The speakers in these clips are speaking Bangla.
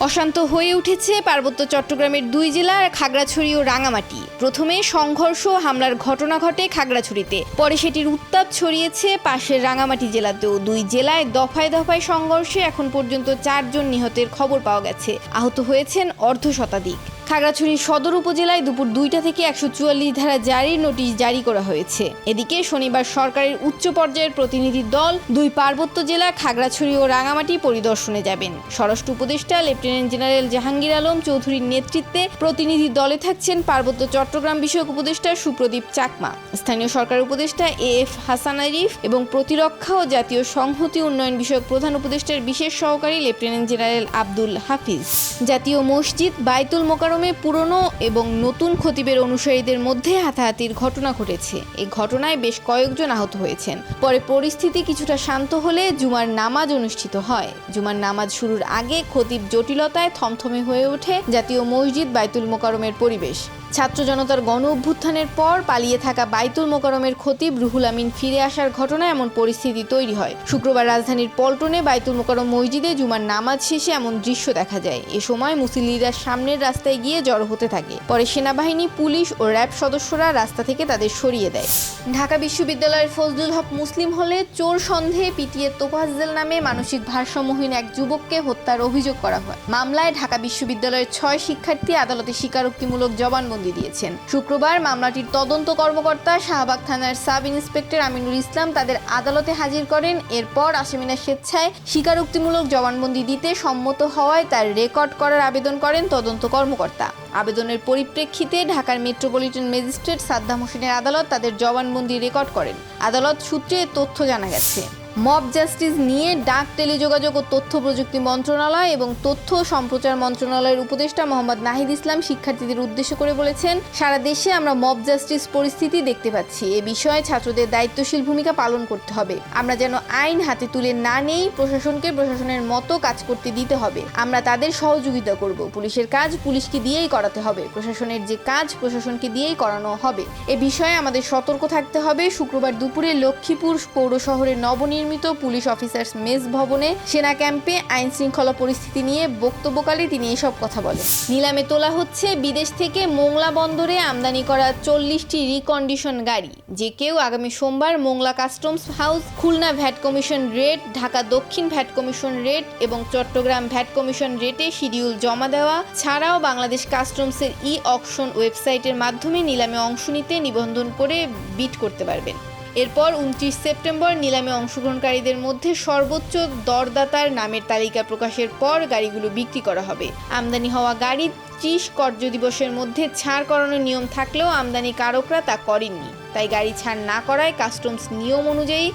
অশান্ত হয়ে উঠেছে পার্বত্য চট্টগ্রামের দুই জেলার খাগড়াছড়ি ও রাঙামাটি। প্রথমে সংঘর্ষ হামলার ঘটনা ঘটে খাগড়াছড়িতে। পরে সেটির উত্তাপ ছড়িয়েছে পাশের রাঙামাটি জেলাতেও। দুই জেলায় দফায় দফায় সংঘর্ষে এখন পর্যন্ত চারজন নিহতের খবর পাওয়া গেছে। আহত হয়েছেন অর্ধ শতাধিক। খাগড়াছড়ি সদর উপজেলায় দুপুর দুইটা থেকে একশো চুয়াল্লিশ ধারা জারির নোটিশ জারি করা হয়েছে। এদিকে শনিবার সরকারের উচ্চ পর্যায়ের প্রতিনিধি দল দুই পার্বত্য জেলা খাগড়াছড়ি ও রাঙামাটি পরিদর্শনে যাবেন। স্বরাষ্ট্র উপদেষ্টা লেফটেন্যান্ট জেনারেল জাহাঙ্গীর আলম চৌধুরীর নেতৃত্বে প্রতিনিধি দলে থাকছেন পার্বত্য চট্টগ্রাম বিষয়ক উপদেষ্টা সুপ্রদীপ চাকমা। স্থানীয় সরকার উপদেষ্টা এ এফ হাসান আরিফ এবং প্রতিরক্ষা ও জাতীয় সংহতি উন্নয়ন বিষয়ক প্রধান উপদেষ্টার বিশেষ সহকারী লেফটেন্যান্ট জেনারেল আব্দুল হাফিজ। জাতীয় মসজিদ বাইতুল মোকারমে পুরনো এবং নতুন খতিবের অনুসারীদের মধ্যে হাতাহাতির ঘটনা ঘটেছে। এই ঘটনায় বেশ কয়েকজন আহত হয়েছেন। পরে পরিস্থিতি কিছুটা শান্ত হলে জুমার নামাজ অনুষ্ঠিত হয়। জুমার নামাজ শুরুর আগে খতিব জটিলতায় থমথমে হয়ে ওঠে জাতীয় মসজিদ বাইতুল মোকারমের পরিবেশ। ছাত্র জনতার গণ অভ্যুত্থানের পর পালিয়ে থাকা বাইতুল মোকারমের খতিব রুহুল আমিন ফিরে আসার ঘটনায় এমন পরিস্থিতি তৈরি হয়। শুক্রবার রাজধানীর পল্টনে বাইতুল মোকারম মসজিদে জুমার নামাজ শেষে এমন দৃশ্য দেখা যায়। এ সময় মুসল্লিরা সামনের রাস্তায় গিয়ে জড়ো হতে থাকে। পরে সেনাবাহিনী, পুলিশ ও র্যাব সদস্যরা রাস্তা থেকে তাদের সরিয়ে দেয়। ঢাকা বিশ্ববিদ্যালয়ের ফজলুল হক মুসলিম হলে চোর সন্দেহে পিটিয়ে তোফাজ্জেল নামে মানসিক ভারসাম্যহীন এক যুবককে হত্যার অভিযোগ করা হয়। মামলায় ঢাকা বিশ্ববিদ্যালয়ের ছয় শিক্ষার্থী আদালতে স্বীকারোক্তিমূলক জবানবন্দি দিয়েছেন। শুক্রবার মামলাটির তদন্ত কর্মকর্তা শাহবাগ থানার সাব ইন্সপেক্টর আমিনুল ইসলাম তাদের আদালতে হাজির করেন। এরপর আসামিনা স্বেচ্ছায় স্বীকারোক্তিমূলক জবানবন্দি দিতে সম্মত হওয়ায় তার রেকর্ড করার আবেদন করেন তদন্ত কর্মকর্তা। আবেদনের পরিপ্রেক্ষিতে ঢাকার মেট্রোপলিটন ম্যাজিস্ট্রেট সাদ্দাম হোসেনের আদালত তাদের জবানবন্দি রেকর্ড করেন। আদালত সূত্রে তথ্য জানা গেছে। মব জাস্টিস নিয়ে ডাক টেলিযোগাযোগ ও তথ্য প্রযুক্তি মন্ত্রণালয় এবং তথ্য সম্প্রচার মন্ত্রণালয়ের উপদেষ্টা মোহাম্মদ নাহিদ ইসলাম শিক্ষার্থীদের উদ্দেশ্য করে বলেছেন, সারা দেশে আমরা মব জাস্টিস পরিস্থিতি দেখতে পাচ্ছি। এ বিষয়ে ছাত্রদের দায়িত্বশীল ভূমিকা পালন করতে হবে। আমরা যেন আইন হাতে তুলে না নেই, প্রশাসনকে প্রশাসনের মতো কাজ করতে দিতে হবে। আমরা তাদের সহযোগিতা করব। পুলিশের কাজ পুলিশকে দিয়েই করাতে হবে। প্রশাসনের যে কাজ, প্রশাসনকে দিয়েই করানো হবে। এ বিষয়ে আমাদের সতর্ক থাকতে হবে। শুক্রবার দুপুরে লক্ষ্মীপুর পৌর শহরের নবনির্মিত পুলিশ অফিসার্স মেস ভবনে, সেনা ক্যাম্পে আইন শৃঙ্খলা পরিস্থিতি নিয়ে বক্তব্যকালে তিনি এসব কথা বলেন। নিলামে তোলা হচ্ছে বিদেশ থেকে মোংলা বন্দরে আমদানি করা চল্লিশটি রিকন্ডিশন গাড়ি। যে কেউ আগামী সোমবার Mongla customs house Khulna VAT commissionerate, Dhaka দক্ষিণ ভ্যাট কমিশন রেট এবং চট্টগ্রাম ভ্যাট কমিশন রেটে শিডিউল জমা দেওয়া ছাড়াও বাংলাদেশ কাস্টমসের ই অকশন ওয়েবসাইটের মাধ্যমে নিলামে অংশ নিতে নিবন্ধন করে বিট করতে পারবেন। এরপর উনত্রিশ সেপ্টেম্বর নিলামে অংশগ্রহণকারীদের মধ্যে সর্বোচ্চ দরদাতার নামের তালিকা প্রকাশের পর গাড়িগুলো বিক্রি করা হবে। আমদানি হওয়া গাড়ি ত্রিশ কর্য দিবসের মধ্যে ছাড় করানোর নিয়ম থাকলেও আমদানি কারকরা তা করেননি। তাই গাড়ি ছাড় না করায় কাস্টমস নিয়ম অনুযায়ী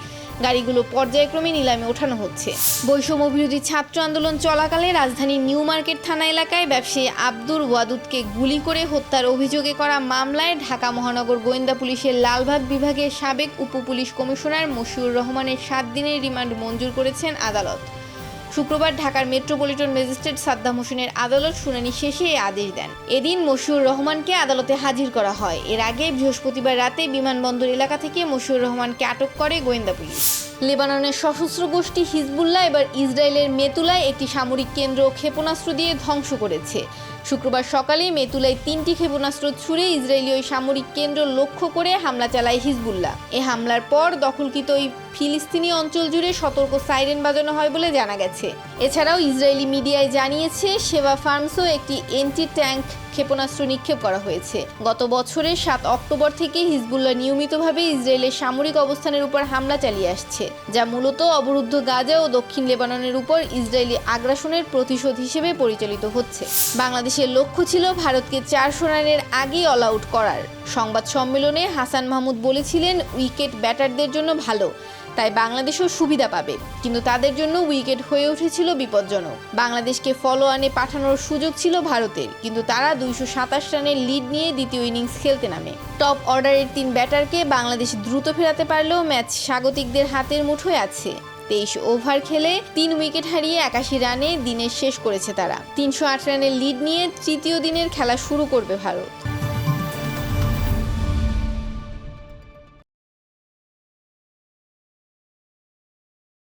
গাড়িগুলো পর্যায়ক্রমে নিলামে ওঠানো হচ্ছে। বৈষম্য বিরোধী ছাত্র আন্দোলন চলাকালে রাজধানীর নিউ মার্কেট থানা এলাকায় ব্যবসায়ী আব্দুর ওয়াদুদকে গুলি করে হত্যার অভিযোগে করা মামলায় ঢাকা মহানগর গোয়েন্দা পুলিশের লালবাগ বিভাগের সাবেক উপ পুলিশ কমিশনার মশিউর রহমানের সাত দিনের রিমান্ড মঞ্জুর করেছেন আদালত। শুক্রবার ঢাকার মেট্রোপলিটন ম্যাজিস্ট্রেট সাদ্দাম হোসেনের আদালত শুনানি শেষে এই আদেশ দেন। এদিন মশিউর রহমানকে আদালতে হাজির করা হয়। এর আগে বৃহস্পতিবার রাতে বিমানবন্দর এলাকা থেকে মশিউর রহমানকে আটক করে গোয়েন্দা পুলিশ। লেবাননের সশস্ত্র গোষ্ঠী হিজবুল্লাহ এবার ইসরায়েলের মেতুলায় একটি সামরিক কেন্দ্র ক্ষেপণাস্ত্র দিয়ে ধ্বংস করেছে। শুক্রবার সকালে মেতুলায় তিনটি ক্ষেপণাস্ত্র ছুড়ে ইসরায়েলি ওই সামরিক কেন্দ্র লক্ষ্য করে হামলা চালায় হিজবুল্লাহ। এ হামলার পর দখলকৃত ওই ফিলিস্তিনি অঞ্চল জুড়ে সতর্ক সাইরেন বাজানো হয় বলে জানা গেছে। এছাড়াও ইসরায়েলি মিডিয়ায় জানিয়েছে, সেবা ফার্মসও একটি এন্টি ট্যাঙ্ক ক্ষেপণাস্ত্র নিক্ষেপ করা হয়েছে। গত বছরের সাত অক্টোবর থেকে হিজবুল্লাহ নিয়মিতভাবে ইসরায়েলের সামরিক অবস্থানের উপর হামলা চালিয়ে আসছে, যা মূলত অবরুদ্ধ গাজা ও দক্ষিণ লেবাননের উপর ইসরায়েলি আগ্রাসনের প্রতিশোধ হিসেবে পরিচালিত হচ্ছে। বাংলাদেশের লক্ষ্য ছিল ভারতকে চারশো রানের আগেই অল আউট করার। সংবাদ সম্মেলনে হাসান মাহমুদ বলেছিলেন উইকেট ব্যাটারদের জন্য ভালো। তাই বাংলাদেশও সুবিধা পাবে। কিন্তু তাদের জন্য উইকেট হয়ে উঠেছিল বিপজ্জনক। বাংলাদেশকে ফলো আনে পাঠানোর সুযোগ ছিল ভারতের, কিন্তু তারা দুইশো সাতাশ রানের লিড নিয়ে দ্বিতীয় ইনিংস খেলতে নামে। টপ অর্ডারের তিন ব্যাটারকে বাংলাদেশ দ্রুত ফেরাতে পারলেও ম্যাচ স্বাগতিকদের হাতের মুঠোয় আছে। তেইশ ওভার খেলে তিন উইকেট হারিয়ে একাশি রানে দিনের শেষ করেছে তারা। তিনশো আট রানের লিড নিয়ে তৃতীয় দিনের খেলা শুরু করবে ভারত।